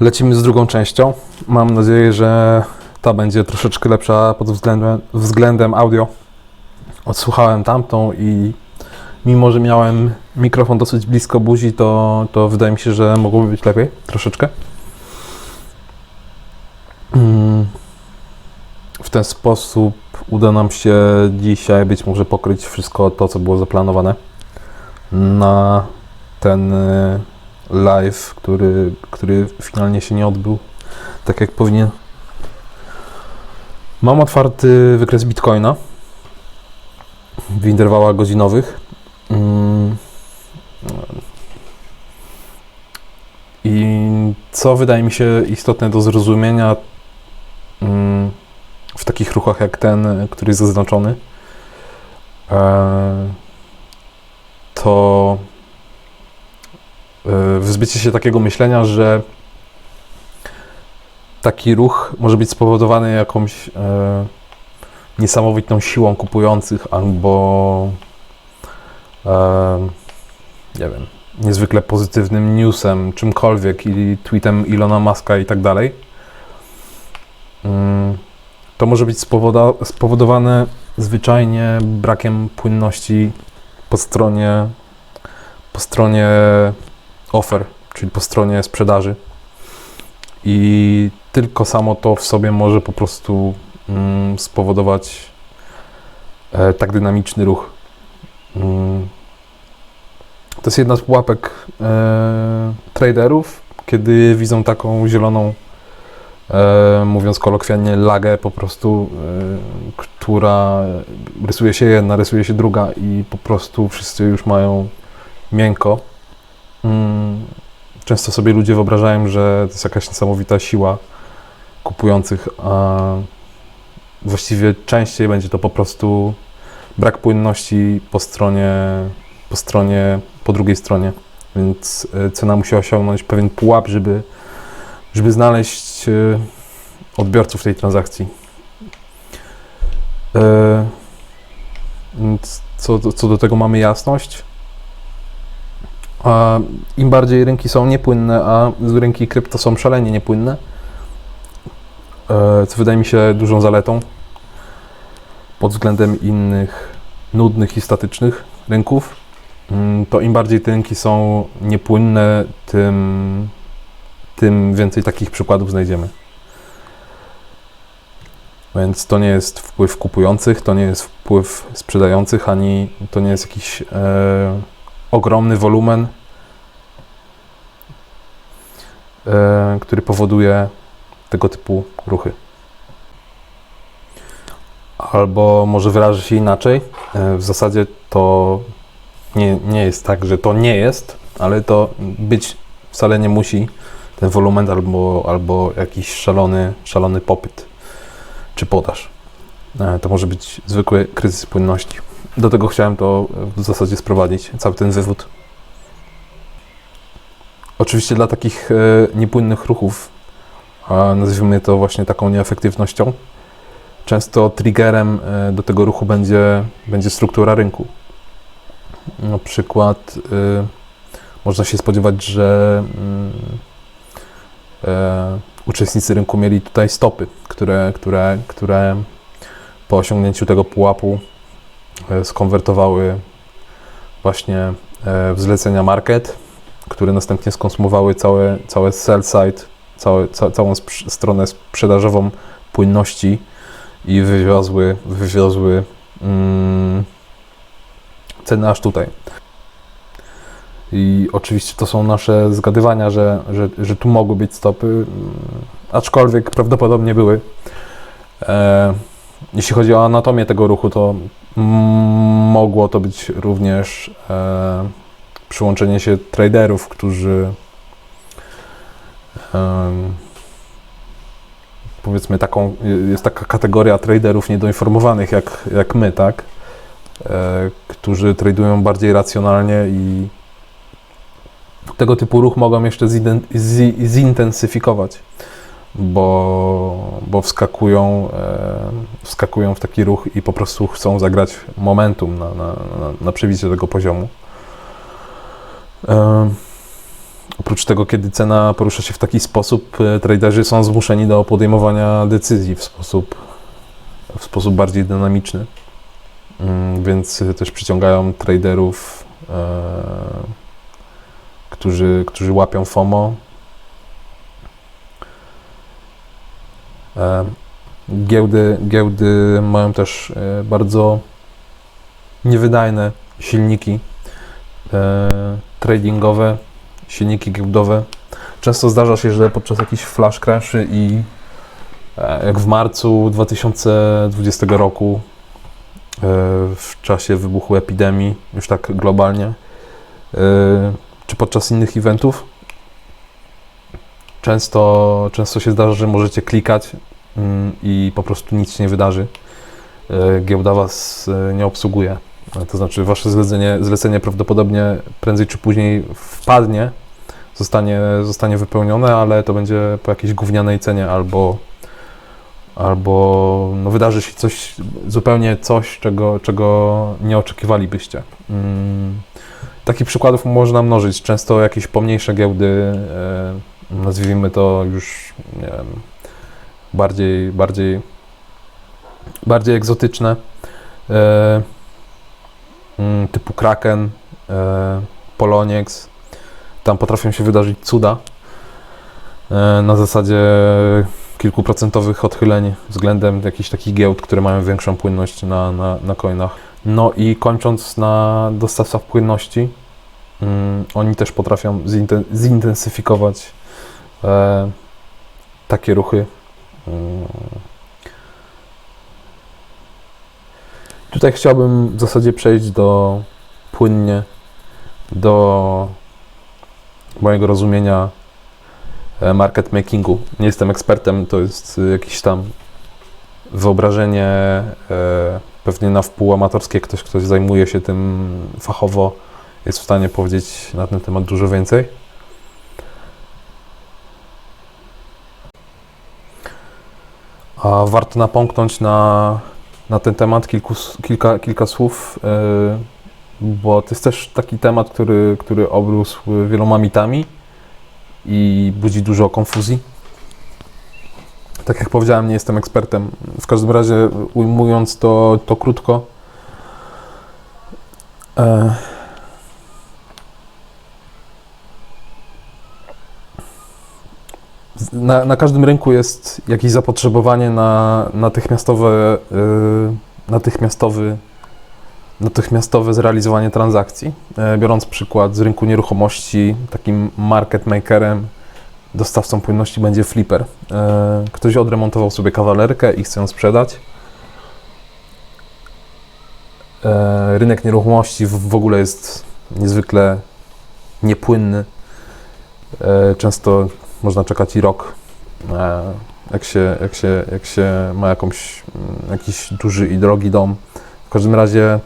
Lecimy z drugą częścią. Mam nadzieję, że ta będzie troszeczkę lepsza pod względem, względem audio. Odsłuchałem tamtą i mimo, że miałem mikrofon dosyć blisko buzi, to, to wydaje mi się, że mogłoby być lepiej troszeczkę. Mm. W ten sposób uda nam się dzisiaj być może pokryć wszystko to, co było zaplanowane na ten live, który, który finalnie się nie odbył tak jak powinien. Mam otwarty wykres Bitcoina w interwałach godzinowych. Mm. I co wydaje mi się istotne do zrozumienia mm, w takich ruchach jak ten, który jest zaznaczony, e, to e, wyzbycie się takiego myślenia, że taki ruch może być spowodowany jakąś e, niesamowitą siłą kupujących albo e, nie wiem, niezwykle pozytywnym newsem, czymkolwiek i tweetem Ilona Muska i tak dalej. Mm, To może być spowodowane zwyczajnie brakiem płynności po stronie po stronie offer, czyli po stronie sprzedaży. I tylko samo to w sobie może po prostu mm, spowodować e, tak dynamiczny ruch. Mm. To jest jedna z pułapek e, traderów, kiedy widzą taką zieloną, e, mówiąc kolokwialnie, lagę po prostu, która rysuje się jedna, rysuje się druga i po prostu wszyscy już mają miękko. Mm. Często sobie ludzie wyobrażają, że to jest jakaś niesamowita siła kupujących, a właściwie częściej będzie to po prostu brak płynności po stronie, po stronie, po drugiej stronie. Więc e, cena musi osiągnąć pewien pułap, żeby, żeby znaleźć e, odbiorców tej transakcji. E, Więc co, co do tego mamy jasność. Im bardziej rynki są niepłynne, a rynki krypto są szalenie niepłynne, e, co wydaje mi się dużą zaletą pod względem innych nudnych i statycznych rynków, mm, to im bardziej te rynki są niepłynne, tym, tym więcej takich przykładów znajdziemy. Więc to nie jest wpływ kupujących, to nie jest wpływ sprzedających, ani to nie jest jakiś e, ogromny wolumen, e, który powoduje tego typu ruchy. Albo może wyrażę się inaczej. e, W zasadzie to nie, nie jest tak, że to nie jest, ale to być wcale nie musi ten wolumen albo, albo jakiś szalony, szalony popyt czy podaż. E, To może być zwykły kryzys płynności. Do tego chciałem to w zasadzie sprowadzić, cały ten wywód. Oczywiście dla takich e, niepłynnych ruchów, nazwijmy to właśnie taką nieefektywnością, często triggerem e, do tego ruchu będzie, będzie struktura rynku. Na przykład e, można się spodziewać, że mm, uczestnicy rynku mieli tutaj stopy, które, które, które po osiągnięciu tego pułapu skonwertowały właśnie e, w zlecenia market, które następnie skonsumowały całe, całe sell side, całe, ca, całą sprz- stronę sprzedażową płynności i wywiozły, wywiozły mm, ceny aż tutaj. I oczywiście to są nasze zgadywania, że, że, że tu mogły być stopy, mm, aczkolwiek prawdopodobnie były. E, jeśli chodzi o anatomię tego ruchu, to mogło to być również e, przyłączenie się traderów, którzy em, powiedzmy taką, jest taka kategoria traderów niedoinformowanych jak, jak my, tak? E, którzy tradują bardziej racjonalnie i tego typu ruch mogą jeszcze zi- zintensyfikować, bo, bo wskakują, e, wskakują w taki ruch i po prostu chcą zagrać momentum na, na, na, przebicie tego poziomu. E, oprócz tego, kiedy cena porusza się w taki sposób, e, traderzy są zmuszeni do podejmowania decyzji w sposób, w sposób bardziej dynamiczny. Mm, Więc też przyciągają traderów, którzy, którzy łapią FOMO. Giełdy, giełdy mają też e, bardzo niewydajne silniki e, tradingowe, silniki giełdowe. Często zdarza się, że podczas jakichś flash crashy i e, jak w marcu 2020 roku e, w czasie wybuchu epidemii, już tak globalnie, e, czy podczas innych eventów, często, często się zdarza, że możecie klikać mm, i po prostu nic się nie wydarzy. E, Giełda Was e, nie obsługuje. E, To znaczy, Wasze zlecenie, zlecenie prawdopodobnie prędzej czy później wpadnie, zostanie, zostanie wypełnione, ale to będzie po jakiejś gównianej cenie albo, albo no, wydarzy się coś, zupełnie coś, czego, czego nie oczekiwalibyście. Mm, Takich przykładów można mnożyć. Często jakieś pomniejsze giełdy, nazwijmy to już nie wiem, bardziej, bardziej, bardziej egzotyczne, e, mm, typu Kraken, e, Poloniex. Tam potrafią się wydarzyć cuda e, na zasadzie kilkuprocentowych odchyleń względem jakichś takich giełd, które mają większą płynność na, na, na coinach. No i kończąc na dostawcach płynności, mm, oni też potrafią zinten- zintensyfikować e, takie ruchy. Mm. Tutaj chciałbym w zasadzie przejść do płynnie do mojego rozumienia e, market makingu. Nie jestem ekspertem, to jest e, jakieś tam wyobrażenie e, pewnie na wpół amatorskie. Ktoś, kto zajmuje się tym fachowo, jest w stanie powiedzieć na ten temat dużo więcej. A warto napomknąć na, na ten temat kilku, kilka, kilka słów, e, bo to jest też taki temat, który, który obrósł wieloma mitami i budzi dużo konfuzji. Tak jak powiedziałem, nie jestem ekspertem. W każdym razie, ujmując to, to krótko, na, na każdym rynku jest jakieś zapotrzebowanie na natychmiastowe, yy, natychmiastowy, natychmiastowe zrealizowanie transakcji. E, Biorąc przykład z rynku nieruchomości, takim market makerem, dostawcą płynności będzie flipper. E, Ktoś odremontował sobie kawalerkę i chce ją sprzedać. E, Rynek nieruchomości w w ogóle jest niezwykle niepłynny. Często można czekać i rok, e, jak się, jak się, jak się ma jakąś, mm, jakiś duży i drogi dom. W każdym razie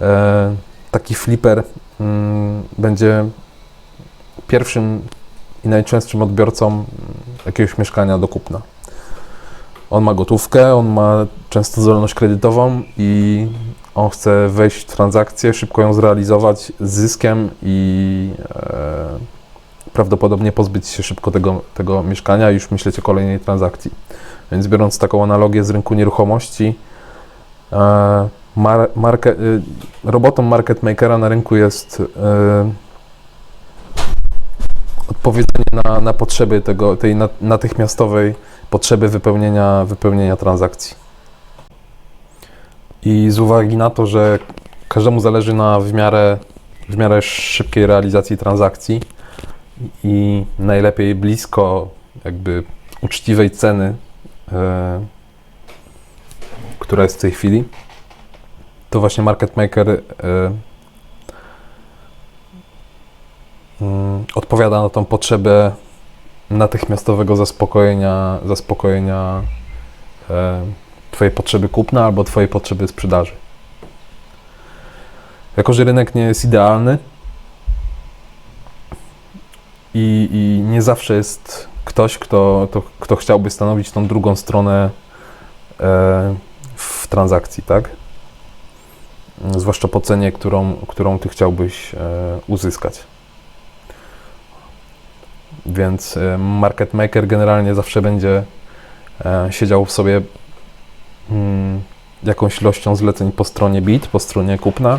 e, taki flipper mm, będzie pierwszym i najczęstszym odbiorcą mm, jakiegoś mieszkania do kupna. On ma gotówkę, on ma często zdolność kredytową i on chce wejść w transakcję, szybko ją zrealizować z zyskiem i e, prawdopodobnie pozbyć się szybko tego, tego mieszkania i już myśleć o kolejnej transakcji. Więc biorąc taką analogię z rynku nieruchomości, e, mar, marke, y, robotą market makera na rynku jest e, odpowiedzenie na, na potrzeby tego, tej na, natychmiastowej potrzeby wypełnienia, wypełnienia transakcji. I z uwagi na to, że każdemu zależy na w miarę, w miarę szybkiej realizacji transakcji, i najlepiej blisko jakby uczciwej ceny, e, która jest w tej chwili, to właśnie market maker e, mm, odpowiada na tą potrzebę natychmiastowego zaspokojenia, zaspokojenia e, Twojej potrzeby kupna albo Twojej potrzeby sprzedaży. Jako, że rynek nie jest idealny, i, i nie zawsze jest ktoś, kto, to, kto chciałby stanowić tą drugą stronę e, w transakcji, tak? Zwłaszcza po cenie, którą, którą ty chciałbyś e, uzyskać. więc e, market maker generalnie zawsze będzie e, siedział w sobie mm, jakąś ilością zleceń po stronie bid, po stronie kupna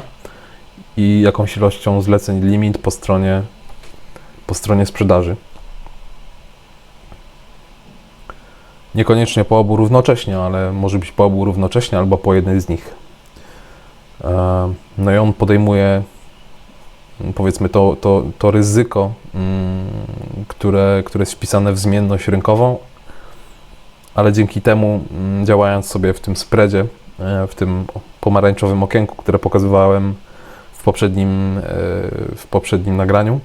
i jakąś ilością zleceń limit po stronie, po stronie sprzedaży. Niekoniecznie po obu równocześnie, ale może być po obu równocześnie albo po jednej z nich. E, No i on podejmuje powiedzmy to, to, to ryzyko, mm, które, które jest wpisane w zmienność rynkową, ale dzięki temu mm, działając sobie w tym spreadzie, e, w tym pomarańczowym okienku, które pokazywałem w poprzednim, e, w poprzednim nagraniu,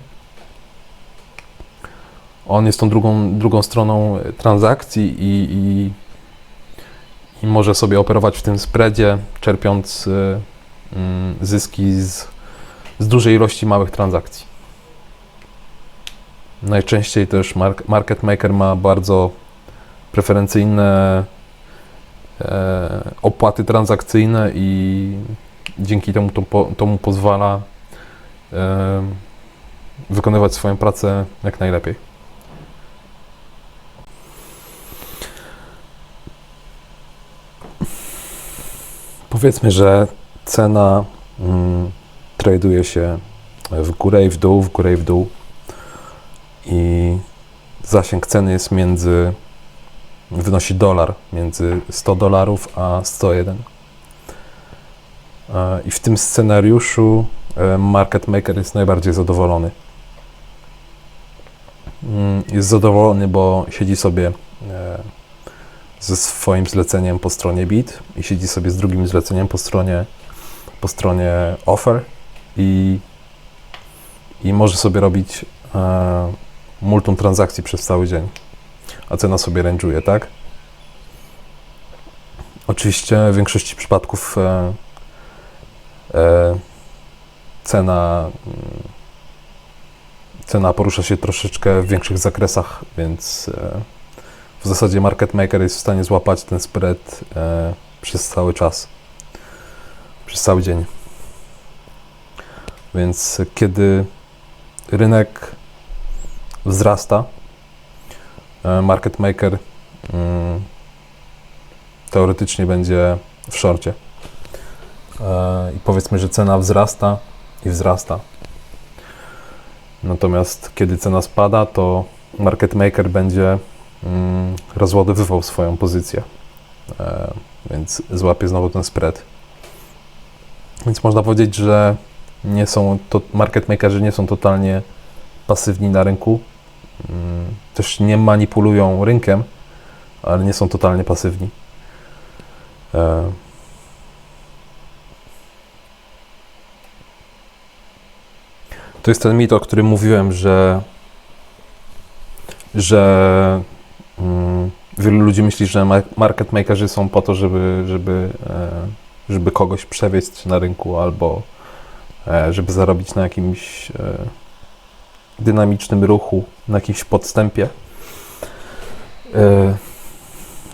on jest tą drugą, drugą stroną transakcji i, i, i może sobie operować w tym spreadzie, czerpiąc e, mm, zyski z, z dużej ilości małych transakcji. Najczęściej też mark- market maker ma bardzo preferencyjne e, opłaty transakcyjne i dzięki temu to, to mu pozwala e, wykonywać swoją pracę jak najlepiej. Powiedzmy, że cena mm, traduje się w górę i w dół, w górę i w dół. I zasięg ceny jest między wynosi dolar między 100 dolarów a 101 E, i w tym scenariuszu e, market maker jest najbardziej zadowolony. Mm, jest zadowolony, bo siedzi sobie e, ze swoim zleceniem po stronie bid i siedzi sobie z drugim zleceniem po stronie po stronie offer i, i może sobie robić e, multum transakcji przez cały dzień, a cena sobie range'uje, tak? Oczywiście w większości przypadków e, e, cena cena porusza się troszeczkę w większych zakresach, więc e, w zasadzie market maker jest w stanie złapać ten spread e, przez cały czas, przez cały dzień. Więc kiedy rynek wzrasta, e, market maker mm, teoretycznie będzie w szorcie. E, I powiedzmy, że cena wzrasta i wzrasta. Natomiast kiedy cena spada, to market maker będzie rozładowywał swoją pozycję, e, więc złapie znowu ten spread. Więc można powiedzieć, że nie są to market makerzy nie są totalnie pasywni na rynku. Mm, też nie manipulują rynkiem, ale nie są totalnie pasywni. E, To jest ten mit, o którym mówiłem, że, że mm, wielu ludzi myśli, że ma- market makerzy są po to, żeby, żeby, e, żeby kogoś przewieźć na rynku albo e, żeby zarobić na jakimś e, dynamicznym ruchu, na jakimś podstępie.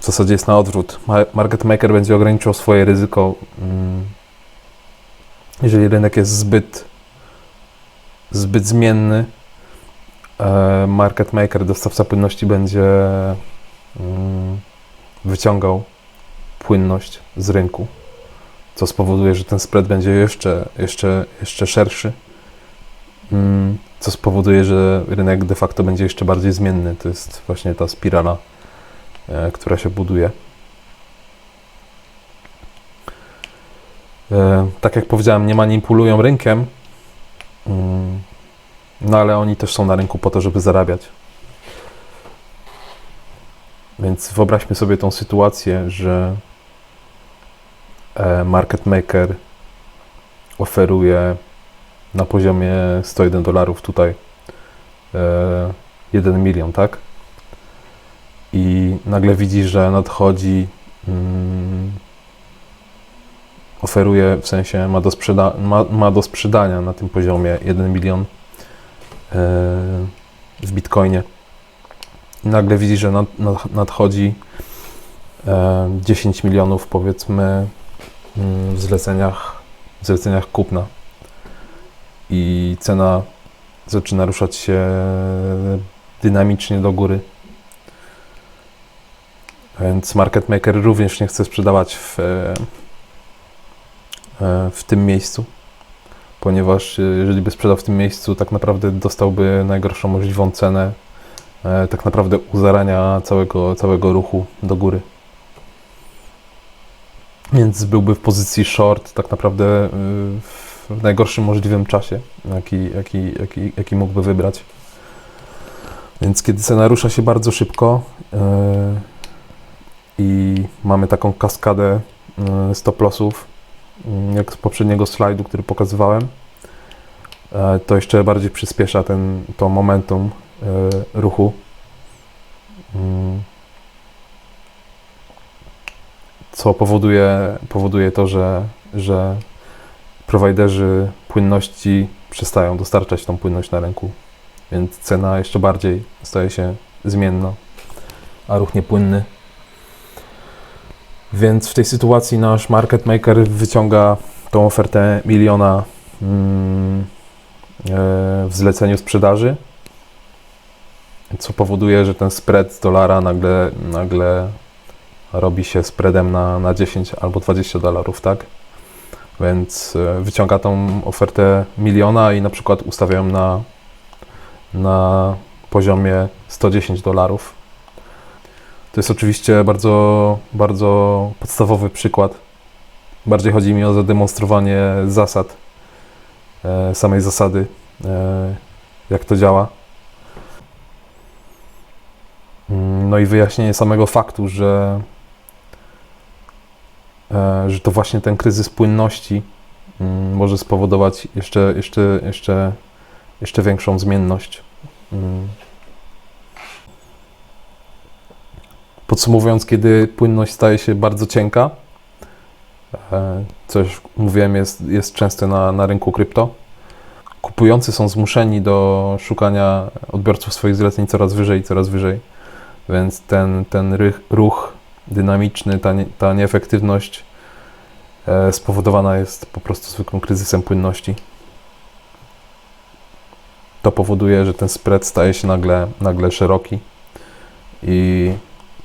W zasadzie jest na odwrót. Ma- Market maker będzie ograniczał swoje ryzyko, mm, jeżeli rynek jest zbyt zbyt zmienny, market maker, dostawca płynności będzie wyciągał płynność z rynku, co spowoduje, że ten spread będzie jeszcze, jeszcze, jeszcze szerszy, mm, co spowoduje, że rynek de facto będzie jeszcze bardziej zmienny. To jest właśnie ta spirala, e, która się buduje. E, Tak jak powiedziałem, nie manipulują rynkiem, Mm. No ale oni też są na rynku po to, żeby zarabiać. Więc wyobraźmy sobie tą sytuację, że e, market maker oferuje na poziomie 101 dolarów tutaj 1 milion, tak? I nagle widzi, że nadchodzi mm, oferuje, w sensie ma do, sprzeda- ma, ma do sprzedania na tym poziomie 1 milion e, w bitcoinie. Nagle widzi, że nad, nad, nadchodzi e, 10 milionów powiedzmy mm, w zleceniach, w zleceniach kupna. I cena zaczyna ruszać się dynamicznie do góry. Więc market maker również nie chce sprzedawać w, e, e, w tym miejscu, ponieważ e, jeżeli by sprzedał w tym miejscu, tak naprawdę dostałby najgorszą możliwą cenę, e, tak naprawdę u zarania całego, całego ruchu do góry. Więc byłby w pozycji short tak naprawdę y, w najgorszym możliwym czasie, jaki, jaki, jaki, jaki mógłby wybrać. Więc kiedy cena rusza się bardzo szybko y, i mamy taką kaskadę y, stop lossów, y, jak z poprzedniego slajdu, który pokazywałem, to jeszcze bardziej przyspiesza ten, to momentum ruchu. Mm co powoduje, powoduje to, że, że prowajderzy płynności przestają dostarczać tą płynność na rynku, więc cena jeszcze bardziej staje się zmienna, a ruch niepłynny. Więc w tej sytuacji nasz market maker wyciąga tą ofertę miliona mm, e, w zleceniu sprzedaży, co powoduje, że ten spread z dolara nagle, nagle robi się spreadem na, na 10 albo 20 dolarów, tak? Więc e, wyciąga tą ofertę miliona i na przykład ustawiają na, na poziomie 110 dolarów. To jest oczywiście bardzo, bardzo podstawowy przykład. Bardziej chodzi mi o zademonstrowanie zasad, e, samej zasady, e, jak to działa. No i wyjaśnienie samego faktu, że e, że to właśnie ten kryzys płynności mm, może spowodować jeszcze, jeszcze, jeszcze, jeszcze większą zmienność. Mm. Podsumowując, kiedy płynność staje się bardzo cienka, e, co już mówiłem, jest, jest częste na, na rynku krypto, kupujący są zmuszeni do szukania odbiorców swoich zleceń coraz wyżej i coraz wyżej, więc ten, ten ruch dynamiczny, ta, nie, ta nieefektywność e, spowodowana jest po prostu zwykłym kryzysem płynności. To powoduje, że ten spread staje się nagle, nagle szeroki i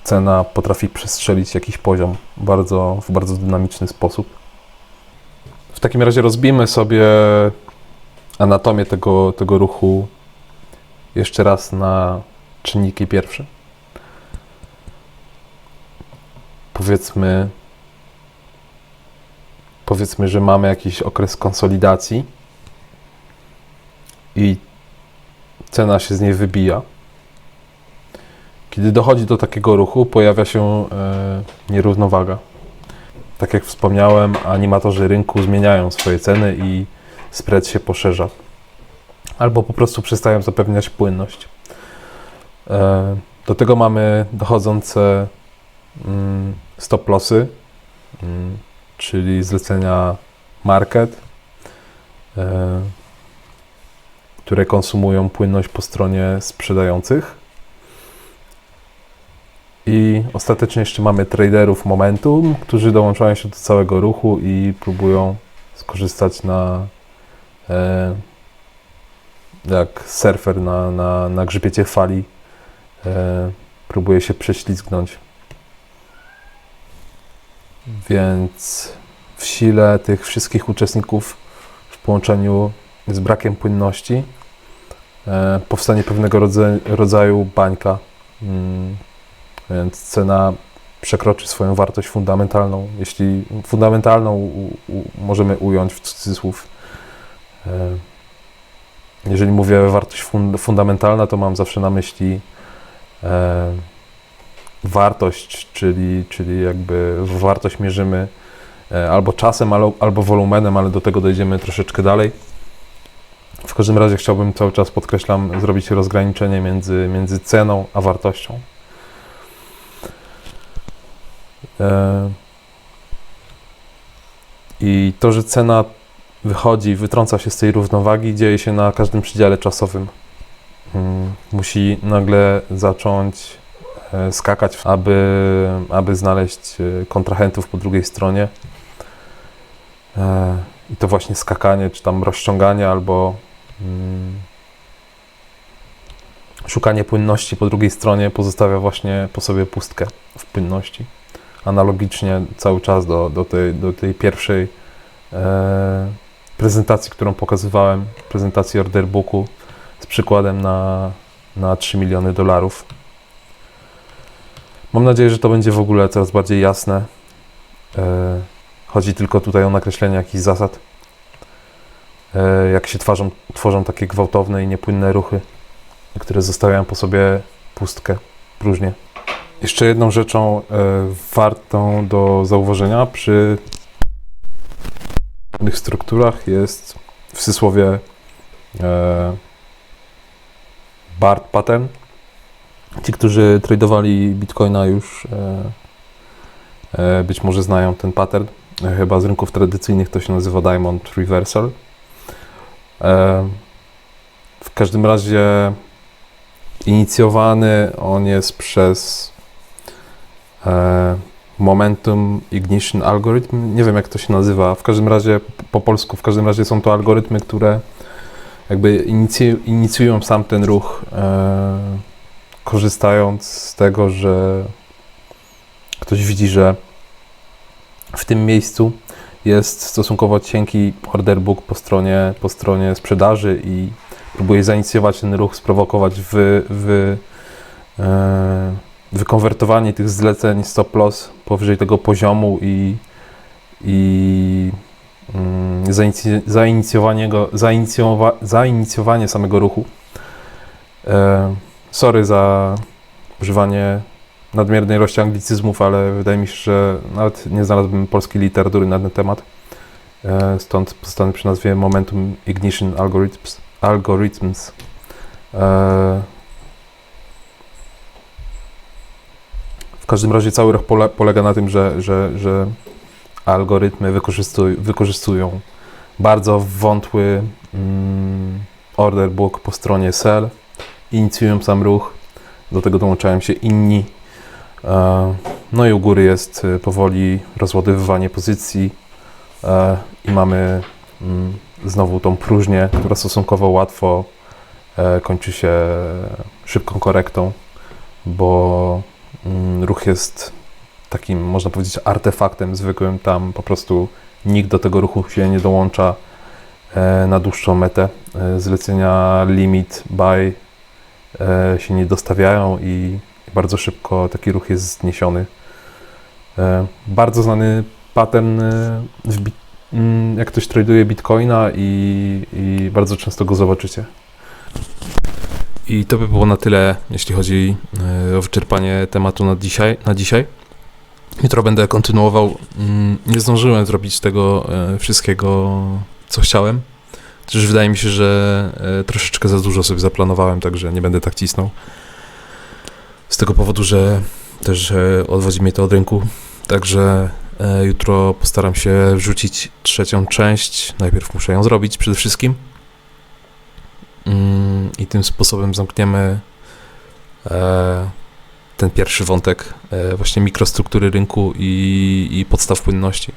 cena potrafi przestrzelić jakiś poziom bardzo, w bardzo dynamiczny sposób. W takim razie rozbijmy sobie anatomię tego, tego ruchu jeszcze raz na czynniki pierwsze. Powiedzmy, powiedzmy, że mamy jakiś okres konsolidacji i cena się z niej wybija. Kiedy dochodzi do takiego ruchu, pojawia się e, nierównowaga. Tak jak wspomniałem, animatorzy rynku zmieniają swoje ceny i spread się poszerza. Albo po prostu przestają zapewniać płynność. E, do tego mamy dochodzące mm, stop lossy, mm, czyli zlecenia market, e, które konsumują płynność po stronie sprzedających. I ostatecznie jeszcze mamy traderów momentum, którzy dołączają się do całego ruchu i próbują skorzystać na e, jak surfer na, na, na grzbiecie fali e, próbuje się prześlizgnąć. Więc w sile tych wszystkich uczestników w połączeniu z brakiem płynności e, powstanie pewnego rodzaju, rodzaju bańka. Mm, więc cena przekroczy swoją wartość fundamentalną. Jeśli fundamentalną u, u, możemy ująć w cudzysłów. E, jeżeli mówię wartość fund, fundamentalna, to mam zawsze na myśli e, wartość, czyli, czyli jakby wartość mierzymy e, albo czasem, albo, wolumenem, ale do tego dojdziemy troszeczkę dalej. W każdym razie chciałbym cały czas, podkreślam, zrobić rozgraniczenie między, między ceną a wartością. E, I to, że cena wychodzi, wytrąca się z tej równowagi, dzieje się na każdym przedziale czasowym. Mm, Musi nagle zacząć skakać, aby, aby znaleźć e, kontrahentów po drugiej stronie. E, I to właśnie skakanie, czy tam rozciąganie, albo mm, szukanie płynności po drugiej stronie pozostawia właśnie po sobie pustkę w płynności. Analogicznie cały czas do, do, tej, do tej pierwszej e, prezentacji, którą pokazywałem, prezentacji order booku z przykładem na, na 3 miliony dolarów. Mam nadzieję, że to będzie w ogóle coraz bardziej jasne. E, chodzi tylko tutaj o nakreślenie jakichś zasad. E, jak się tworzą, tworzą takie gwałtowne i niepłynne ruchy, które zostawiają po sobie pustkę, próżnię. Jeszcze jedną rzeczą e, wartą do zauważenia przy pewnych strukturach jest w cudzysłowie e, BART pattern. Ci, którzy tradowali Bitcoina już e, e, być może znają ten pattern. E, Chyba z rynków tradycyjnych to się nazywa Diamond Reversal. E, w każdym razie inicjowany on jest przez e, Momentum Ignition Algorithm. Nie wiem jak to się nazywa. W każdym razie po polsku, w każdym razie są to algorytmy, które jakby inicjują sam ten ruch, e, korzystając z tego, że ktoś widzi, że w tym miejscu jest stosunkowo cienki order book po stronie, po stronie sprzedaży i próbuje zainicjować ten ruch, sprowokować wy, wy, e, wykonwertowanie tych zleceń stop loss powyżej tego poziomu i, i mm, zainicjowanie, go, zainicjowa, zainicjowanie samego ruchu. E, sorry za używanie nadmiernej ilości anglicyzmów, ale wydaje mi się, że nawet nie znalazłbym polskiej literatury na ten temat. E, stąd pozostanę przy nazwie Momentum Ignition Algorithms. Algorithms. E, w każdym razie cały ruch pole, polega na tym, że, że, że algorytmy wykorzystuj, wykorzystują bardzo wątły mm, order book po stronie sell, inicjują sam ruch, do tego dołączają się inni. E, no i u góry jest e, powoli rozładowywanie pozycji e, i mamy mm, znowu tą próżnię, która stosunkowo łatwo kończy się szybką korektą, bo mm, ruch jest takim, można powiedzieć, artefaktem zwykłym. Tam po prostu nikt do tego ruchu się nie dołącza na dłuższą metę. Zlecenia limit buy e, się nie dostawiają i bardzo szybko taki ruch jest zniesiony. E, Bardzo znany pattern e, mm, jak ktoś traduje bitcoina i, i bardzo często go zobaczycie. I to by było na tyle, jeśli chodzi e, o wyczerpanie tematu na dzisiaj. Na dzisiaj. Jutro będę kontynuował. Mm, Nie zdążyłem zrobić tego e, wszystkiego, co chciałem. Też wydaje mi się, że e, troszeczkę za dużo sobie zaplanowałem, także nie będę tak cisnął. Z tego powodu, że też e, odwodzi mnie to od rynku. Także e, jutro postaram się wrzucić trzecią część. Najpierw muszę ją zrobić przede wszystkim. Mm, I tym sposobem zamkniemy ten pierwszy wątek właśnie mikrostruktury rynku i, i podstaw płynności.